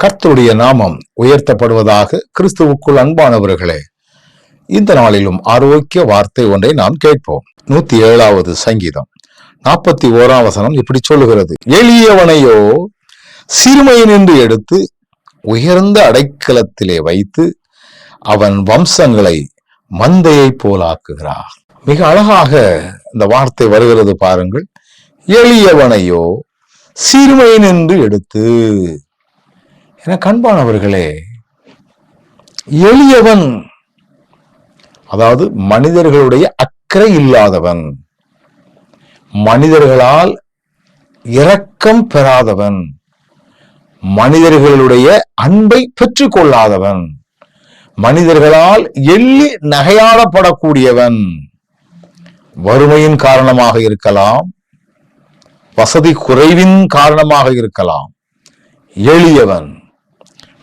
கர்த்தருடைய நாமம் உயர்த்தப்படுவதாக கிறிஸ்துவுக்குள் அன்பானவர்களே இந்த நாளிலும் ஆரோக்கிய வார்த்தை ஒன்றை நாம் கேட்போம். நூத்தி ஏழாவது சங்கீதம். நாற்பத்தி ஓராம் வசனம் இப்படி சொல்லுகிறது. எளியவனையோ சிறுமையினின்று எடுத்து உயர்ந்த அடைக்கலத்திலே வைத்து அவன் வம்சங்களை மந்தையை போலாக்குகிறார் மிக அழகாக இந்த வார்த்தை வருகிறது பாருங்கள். எளியவனையோ சிறுமையினின்று எடுத்து என கண்பானவர்களே எளியவன் அதாவது மனிதர்களுடைய அக்கறை இல்லாதவன் மனிதர்களால் இரக்கம் பெறாதவன் மனிதர்களுடைய அன்பை பெற்றுக்கொள்ளாதவன் மனிதர்களால் எள்ளி நகையாடப்படக்கூடியவன் வறுமையின் காரணமாக இருக்கலாம் வசதி குறைவின் காரணமாக இருக்கலாம் எளியவன்.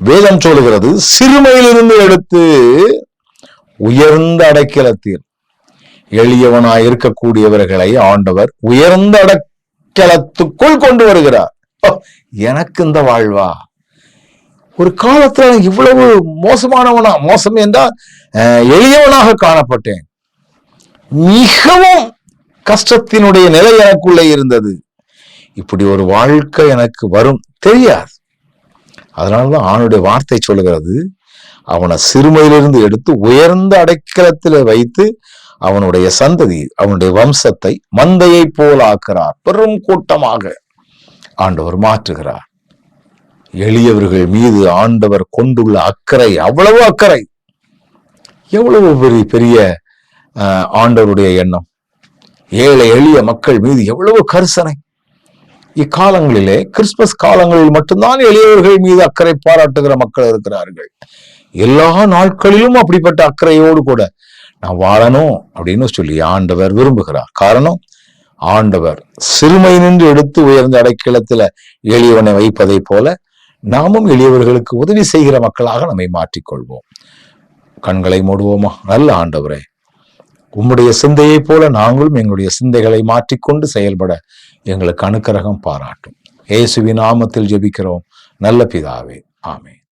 வேதம் சொல்லுகிறது சிறுமையிலிருந்து எடுத்து உயர்ந்த அடைக்கலத்தில் எளியவனாய் இருக்கக்கூடியவர்களை ஆண்டவர் உயர்ந்த அடைக்கலத்துக்குள் கொண்டு வருகிறார். எனக்கு இந்த வாழ்வா? ஒரு காலத்துல இவ்வளவு மோசமானவனா? மோசம் என்றால் எளியவனாக காணப்பட்டேன். மிகவும் கஷ்டத்தினுடைய நிலை எனக்குள்ளே இருந்தது. இப்படி ஒரு வாழ்க்கை எனக்கு வரும். தெரியாது. அதனாலதான் ஆணுடைய வார்த்தை சொல்லுகிறது அவனை சிறுமையிலிருந்து எடுத்து உயர்ந்த அடைக்கலத்தில் வைத்து அவனுடைய சந்ததி அவனுடைய வம்சத்தை மந்தையை போல் ஆக்கிறார் பெரும் கூட்டமாக ஆண்டவர் மாற்றுகிறார். எளியவர்கள் மீது ஆண்டவர் கொண்டுள்ள அக்கறை அவ்வளவு அக்கறை. எவ்வளவு பெரிய பெரிய ஆண்டவருடைய எண்ணம். ஏழை எளிய மக்கள் மீது எவ்வளவு கரிசனை. இக்காலங்களிலே கிறிஸ்துமஸ் காலங்களில் மட்டும்தான் எளியவர்கள் மீது அக்கறை பாராட்டுகிற மக்கள் இருக்கிறார்கள். எல்லா நாட்களிலும் அப்படிப்பட்ட அக்கறையோடு கூட நான் வாழணும் அப்படின்னு சொல்லி ஆண்டவர் விரும்புகிறார். காரணம் ஆண்டவர் சிறுமை நின்று எடுத்து உயர்ந்த அடைக்கலத்துல எளியவனை வைப்பதை போல நாமும் எளியவர்களுக்கு உதவி செய்கிற மக்களாக நம்மை மாற்றிக்கொள்வோம். கண்களை மூடுவோமா? நல்ல ஆண்டவரே உம்முடைய சிந்தையைப் போல நாங்களும் எங்களுடைய சிந்தைகளை மாற்றிக்கொண்டு செயல்பட எங்களுக்கு அனுக்கிரகம் பாராட்டும். இயேசுவின் நாமத்தில் ஜெபிக்கிறோம். நல்ல பிதாவே. ஆமே